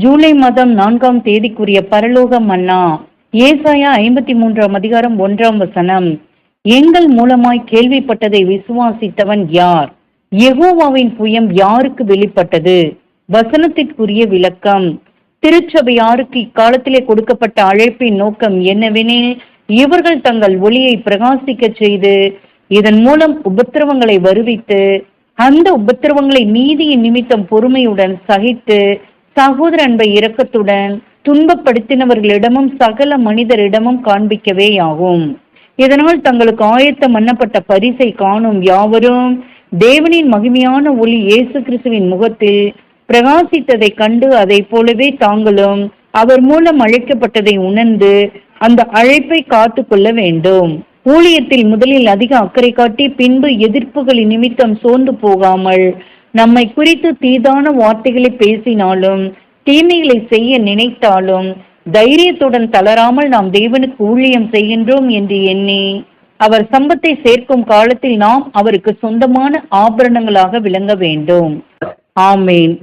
ஜூலை மாதம் நான்காம் தேதிக்குரிய பரலோக மன்னா ஏசாயா ஐம்பத்தி மூன்றாம் அதிகாரம் ஒன்றாம் வசனம். எங்கள் மூலமாய் கேள்விப்பட்டதை விசுவாசித்தவன் யார்? எகோவாவின் புயம் யாருக்கு வெளிப்பட்டது? வசனத்திற்குரிய விளக்கம். திருச்சபையாருக்கு இக்காலத்திலே கொடுக்கப்பட்ட அழைப்பின் நோக்கம் என்னவெனில் இவர்கள் தங்கள் ஒளியை பிரகாசிக்கச் செய்து இதன் மூலம் உபத்திரவங்களை வருவித்து அந்த உபத்திரவங்களை நீதியின் நிமித்தம் பொறுமையுடன் சகித்து சகோதர அன்பை இரக்கத்துடன் துன்பப்படுத்தினவர்களிடமும் சகல மனிதரிடமும் காண்பிக்கவேயாகும். இதனால் தங்களுக்கு ஆயத்தம் பண்ணப்பட்ட பரிசை காணும் யாவரும் தேவனின் மகிமையான ஒளி இயேசு கிறிஸ்துவின் முகத்தில் பிரகாசித்ததை கண்டு அதை போலவே தாங்களும் அவர் மூலம் அழைக்கப்பட்டதை உணர்ந்து அந்த அழைப்பை காத்து கொள்ள வேண்டும். ஊழியத்தில் முதலில் அதிக அக்கறை காட்டி பின்பு எதிர்ப்புகளின் நிமித்தம் சோர்ந்து போகாமல் நம்மை குறித்து தீதான வார்த்தைகளை பேசினாலும் தீமைகளை செய்ய நினைத்தாலும் தைரியத்துடன் தளராமல் நாம் தேவனுக்கு ஊழியம் செய்கின்றோம் என்று எண்ணி அவர் சம்பத்தை சேர்க்கும் காலத்தில் நாம் அவருக்கு சொந்தமான ஆபரணங்களாக விளங்க வேண்டும். ஆமேன்.